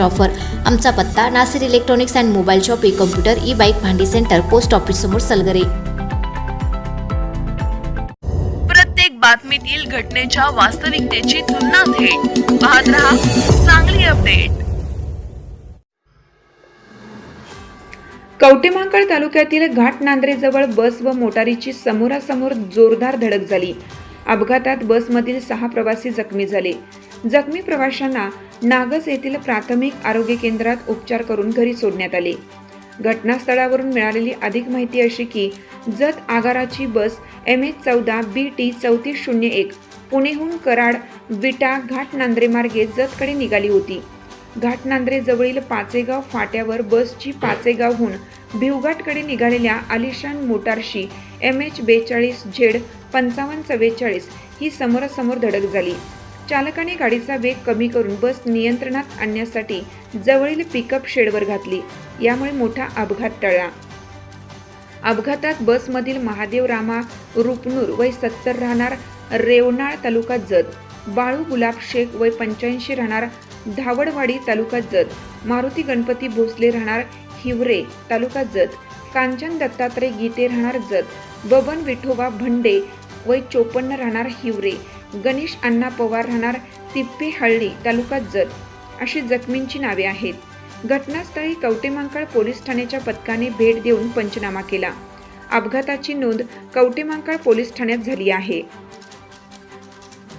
Offer आमचा पत्ता Nasir electronics and mobile shop E computer E bike भांडी centre post office समोर सलगरे. प्रत्येक बातमीतील घटनेच्या वास्तविकतेची तुलना थेट. पाहत रहा चांगली अपडेट कवटेमांकळ तालुक्यातील घाटनांद्रेजवळ बस व मोटारीची समोरासमोर जोरदार धडक झाली. अपघातात बसमधील सहा प्रवासी जखमी झाले. जखमी प्रवाशांना नागस येथील प्राथमिक आरोग्य केंद्रात उपचार करून घरी सोडण्यात आले. घटनास्थळावरून मिळालेली अधिक माहिती अशी की जत आगाराची बस एम एच चौदा बी टी चौतीस शून्य एक पुणेहून कराड विटा घाटनांद्रे मार्गे जतकडे निघाली होती. घाटनांद्रे जवळील पाचेगाव फाट्यावर बसची पाचेगावहून भिवघाटकडे निघालेल्या आलिशान मोटारशी एम एच बेचाळीस झेड पंचावन्न चव्वेचाळीस ही समोरासमोर धडक झाली. चालकाने गाडीचा वेग कमी करून बस नियंत्रणात आणण्यासाठी जवळील पिकअप शेडवर घातली. यामुळे मोठा अपघात टळला. अपघातात बसमधील महादेव रामा रुपनूर वय सत्तर राहणार रेवनाळ तालुका जत. बाळू गुलाब शेख वय पंच्याऐंशी राहणार धावडवाडी तालुका जत. मारुती गणपती भोसले राहणार हिवरे तालुका जत. कांचन दत्तात्रय गीते राहणार जत. बबन विठोबा भंडे वय चोपन्न राहणार हिवरे. गणेश अण्णा पवार राहणार तिप्पी हळ्ळी तालुका जत. अशी जखमींची नावे आहेत. घटनास्थळी कवटेमांकळ पोलीस ठाण्याच्या पथकाने भेट देऊन पंचनामा केला. अपघाताची नोंद कवटेमांकळ पोलीस ठाण्यात झाली आहे.